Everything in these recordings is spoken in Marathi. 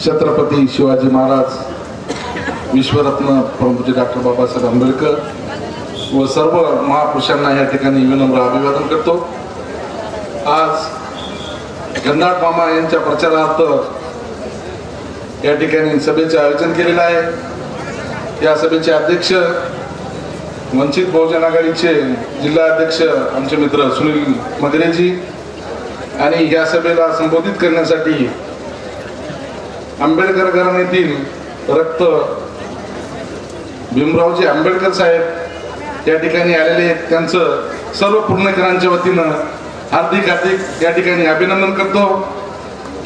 छत्रपती शिवाजी महाराज विश्वरत्न प्रमुख डॉक्टर बाबासाहेब आंबेडकर व सर्व महापुरुषांना या ठिकाणी विनम्र अभिवादन करतो. आज गंधाट मामा यांच्या प्रचारार्थ या ठिकाणी सभेचे आयोजन केलेलं आहे. या सभेचे अध्यक्ष वंचित बहुजन आघाडीचे जिल्हा अध्यक्ष आमचे मित्र सुनील मगरेजी आणि या सभेला संबोधित करण्यासाठी आंबेडकर घराण्यातील रक्त भीमरावजी आंबेडकर साहेब या ठिकाणी आलेले आहेत. त्यांचं सर्व पुणेकरांच्या वतीनं हार्दिक हार्दिक या ठिकाणी अभिनंदन करतो.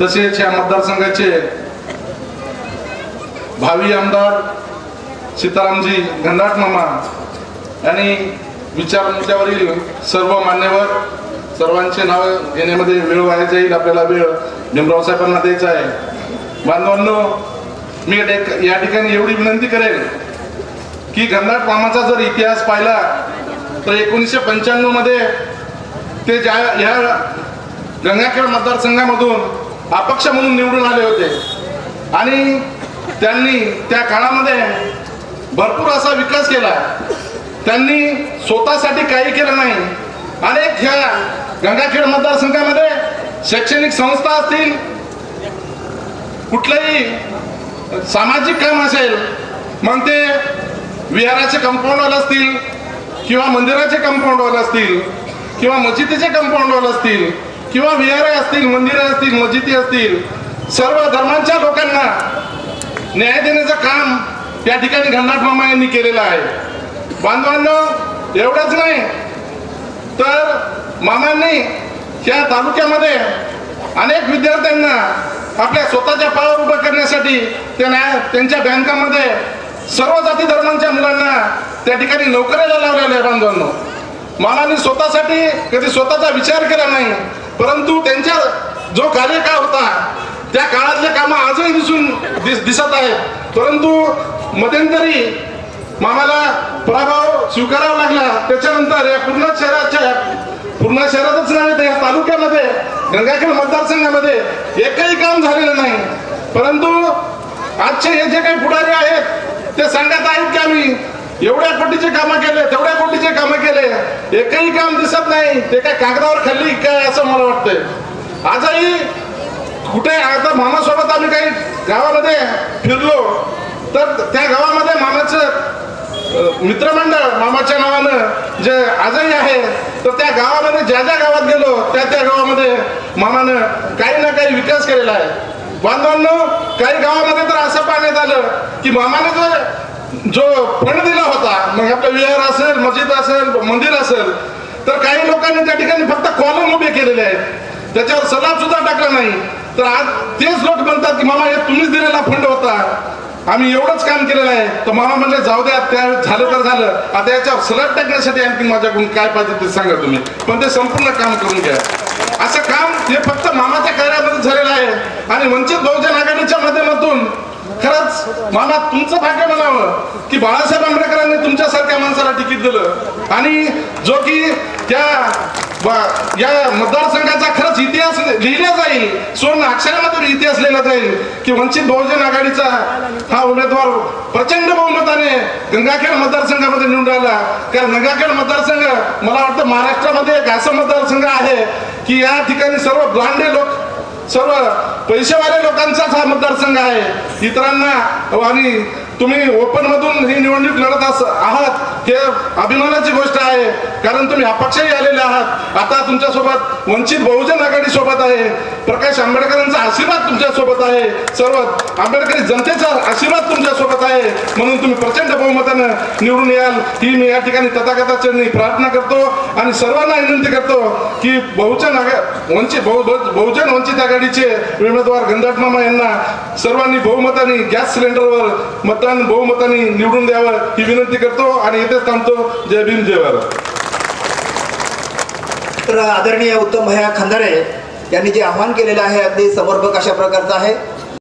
तसेच या मतदारसंघाचे भावी आमदार सीतारामजी घनदाट मामा आणि विचार मुद्द्यावरील सर्व मान्यवर सर्वांचे नाव घेण्यामध्ये वेळ व्हायला जाईल. आपल्याला वेळ भीमराव साहेबांना द्यायचा आहे. बांधवांनो मी या या ठिकाणी एवढी विनंती करेन की घनदाट कामाचा जर इतिहास पाहिला तर एकोणीसशे पंच्याण्णवमध्ये ते ज्या ह्या गंगाखेड मतदारसंघामधून अपक्ष म्हणून निवडून आले होते. आणि त्यांनी त्या काळामध्ये भरपूर असा विकास केला. त्यांनी स्वतःसाठी काही केलं नाही. अनेक ह्या गंगाखेड मतदारसंघामध्ये शैक्षणिक संस्था असतील कुठलंही सामाजिक काम असेल मग ते विहाराचे कंपाऊंडवाल असतील किंवा मंदिराचे कंपाऊंडवाल असतील किंवा मस्जिदीचे कंपाऊंडवाल असतील किंवा विहारे असतील मंदिरे असतील मस्जिदी असतील सर्व धर्मांच्या लोकांना न्याय देण्याचं काम या ठिकाणी घननाथ मामा यांनी केलेलं आहे. बांधवांनो एवढंच नाही तर मामांनी या तालुक्यामध्ये अनेक विद्यार्थ्यांना आपल्या स्वतःच्या पायावर उभं करण्यासाठी त्यांना त्यांच्या बँकामध्ये सर्व जाती धर्मांच्या मुलांना त्या ठिकाणी नोकऱ्याला लावलेल्या आहे बांधवांनो. मामांनी स्वतःसाठी कधी स्वतःचा विचार केला नाही परंतु त्यांच्या जो कार्यकाळ होता त्या काळातले कामं आजही दिसून दिस दिसत आहेत. परंतु मध्यंतरी मामाला पराभव स्वीकारावा लागला. त्याच्यानंतर या पूर्ण शहराच्या पूर्ण शहरातच नव्हे गंगाखेड मतदारसंघामध्ये एकही काम झालेलं नाही. परंतु आजचे हे जे काही पुढारी आहेत ते सांगत आहेत की आम्ही एवढ्या कोटीचे कामं केले तेवढ्या कोटीचे कामं केले एकही काम दिसत नाही ते काय कागदावर खाल्ली काय असं मला वाटतंय. आजही कुठे आता मामासोबत आम्ही काही गावामध्ये फिरलो तर त्या गावामध्ये मामाचं मित्रमंडळ मामाच्या नावानं जे आजही आहे तर त्या गावामध्ये ज्या ज्या गावात गेलो त्या त्या गावामध्ये मामानं काही ना काही विकास केलेला आहे. बांधवांनो काही गावामध्ये तर असं पाहण्यात आलं की मामाने जो जो फंड दिला होता मग आपलं विहार असेल मस्जिद असेल मंदिर असेल तर काही लोकांनी त्या ठिकाणी फक्त कॉलम उभे केलेले आहेत. त्याच्यावर सलाब सुद्धा टाकला नाही. तर आज तेच लोक म्हणतात की मामा हे तुम्हीच दिलेला फंड होता. आम्ही एवढंच काम केलेलं आहे. तर मामा म्हणजे जाऊ द्या त्या झालं तर झालं. आता याच्यावर सलाब टाकण्यासाठी आणखी माझ्याकडून काय पाहिजे ते सांगा तुम्ही. पण ते संपूर्ण काम करून घ्या. असं काम हे फक्त मामाच्या कार्यामध्ये झालेलं आहे. आणि वंचित बहुजन आघाडीच्या माध्यमातून खरंच मामा तुमचं भाग्य म्हणावं की बाळासाहेब आंबेडकरांनी तुमच्यासारख्या माणसाला तिकीट दिलं. आणि जो की त्या या मतदारसंघाचा खरंच इतिहास लिहिला जाईल सोन अक्षरामध्ये इतिहास लिहिला जाईल की वंचित बहुजन आघाडीचा हा उमेदवार प्रचंड बहुमताने गंगाखेड मतदारसंघामध्ये निवडून राहिला. कारण गंगाखेड मतदारसंघ मला वाटतं महाराष्ट्रामध्ये एक असं मतदारसंघ आहे की या ठिकाणी सर्व ब्रांडे लोक सर्व पैसेवाले लोकांचाच हा मतदारसंघ आहे. इतरांना आणि तुम्ही ओपन मधून ही निवडणूक लढत आहात हे अभिमानाची गोष्ट आहे. कारण तुम्ही अपक्षही आलेले आहात. आता तुमच्यासोबत वंचित बहुजन आघाडी सोबत आहे. प्रकाश आंबेडकरांचा आशीर्वाद तुमच्यासोबत आहे. सर्व आंबेडकरी जनतेचा आशीर्वाद तुमच्यासोबत आहे. म्हणून तुम्ही प्रचंड बहुमतानं निवडून याल. ही मी या ठिकाणी तथागताचरणी प्रार्थना करतो आणि सर्वांना विनंती करतो की बहुजन वंचित बहु बहुजन वंचित आघाडीचे उमेदवार गंधाट मामा यांना सर्वांनी बहुमताने गॅस सिलेंडरवर मतदान बहुमताने निवडून द्यावं ही विनंती करतो आणि इथेच थांबतो. जय भीम जय भारत. तर आदरणीय उत्तम भैया खंदारे यांनी जे आव्हान केलेलं आहे अगदी समर्पक अशा प्रकारचं आहे.